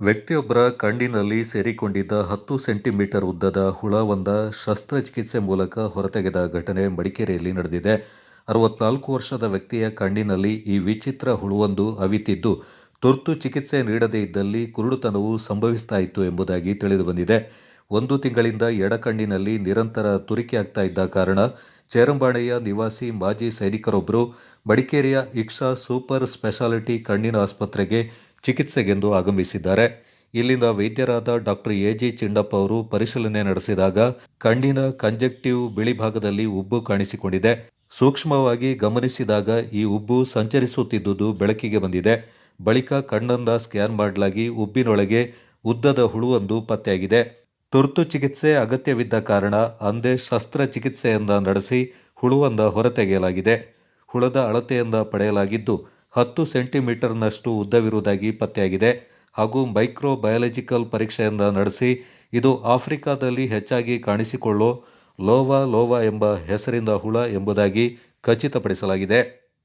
ವ್ಯಕ್ತಿಯೊಬ್ಬರ ಕಣ್ಣಿನಲ್ಲಿ ಸೇರಿಕೊಂಡಿದ್ದ ಹತ್ತು ಸೆಂಟಿಮೀಟರ್ ಉದ್ದದ ಹುಳವೊಂದ ಶಸ್ತ್ರಚಿಕಿತ್ಸೆ ಮೂಲಕ ಹೊರತೆಗೆದ ಘಟನೆ ಮಡಿಕೇರಿಯಲ್ಲಿ ನಡೆದಿದೆ. ಅರವತ್ನಾಲ್ಕು ವರ್ಷದ ವ್ಯಕ್ತಿಯ ಕಣ್ಣಿನಲ್ಲಿ ಈ ವಿಚಿತ್ರ ಹುಳುವೊಂದು ಅವಿತಿದ್ದು, ತುರ್ತು ಚಿಕಿತ್ಸೆ ನೀಡದೇ ಇದ್ದಲ್ಲಿ ಕುರುಡುತನವು ಸಂಭವಿಸ್ತಾ ಇತ್ತು ಎಂಬುದಾಗಿ ತಿಳಿದುಬಂದಿದೆ. ಒಂದು ತಿಂಗಳಿಂದ ಎಡಕಣ್ಣಿನಲ್ಲಿ ನಿರಂತರ ತುರಿಕೆ ಆಗ್ತಾ ಇದ್ದ ಕಾರಣ ಚೇರಂಬಾಣೆಯ ನಿವಾಸಿ ಮಾಜಿ ಸೈನಿಕರೊಬ್ಬರು ಮಡಿಕೇರಿಯ ಇಕ್ಷಾ ಸೂಪರ್ ಸ್ಪೆಷಾಲಿಟಿ ಕಣ್ಣಿನ ಆಸ್ಪತ್ರೆಗೆ ಚಿಕಿತ್ಸೆಗೆಂದು ಆಗಮಿಸಿದ್ದಾರೆ. ಇಲ್ಲಿಂದ ವೈದ್ಯರಾದ ಡಾಕ್ಟರ್ ಎ ಜಿ ಚಿಂಡಪ್ಪ ಅವರು ಪರಿಶೀಲನೆ ನಡೆಸಿದಾಗ ಕಣ್ಣಿನ ಕಂಜೆಕ್ಟಿವ್ ಬಿಳಿ ಭಾಗದಲ್ಲಿ ಉಬ್ಬು ಕಾಣಿಸಿಕೊಂಡಿದೆ. ಸೂಕ್ಷ್ಮವಾಗಿ ಗಮನಿಸಿದಾಗ ಈ ಉಬ್ಬು ಸಂಚರಿಸುತ್ತಿದ್ದುದು ಬೆಳಕಿಗೆ ಬಂದಿದೆ. ಬಳಿಕ ಕಣ್ಣಂದ ಸ್ಕ್ಯಾನ್ ಮಾಡಲಾಗಿ ಉಬ್ಬಿನೊಳಗೆ ಉದ್ದದ ಹುಳುವೊಂದು ಪತ್ತೆಯಾಗಿದೆ. ತುರ್ತು ಚಿಕಿತ್ಸೆ ಅಗತ್ಯವಿದ್ದ ಕಾರಣ ಅಂದೇ ಶಸ್ತ್ರಚಿಕಿತ್ಸೆಯಿಂದ ನಡೆಸಿ ಹುಳುವನ್ನ ಹೊರತೆಗೆಯಲಾಗಿದೆ. ಹುಳದ ಅಳತೆಯಿಂದ ಪಡೆಯಲಾಗಿದ್ದು ಹತ್ತು ಸೆಂಟಿಮೀಟರ್ನಷ್ಟು ಉದ್ದವಿರುವುದಾಗಿ ಪತ್ತೆಯಾಗಿದೆ. ಹಾಗೂ ಮೈಕ್ರೋ ಬಯಾಲಜಿಕಲ್ ಪರೀಕ್ಷೆಯಿಂದ ನಡೆಸಿ ಇದು ಆಫ್ರಿಕಾದಲ್ಲಿ ಹೆಚ್ಚಾಗಿ ಕಾಣಿಸಿಕೊಳ್ಳೋ ಲೋವಾ ಲೋವಾ ಎಂಬ ಹೆಸರಿನ ಹುಳ ಎಂಬುದಾಗಿ ಖಚಿತಪಡಿಸಲಾಗಿದೆ.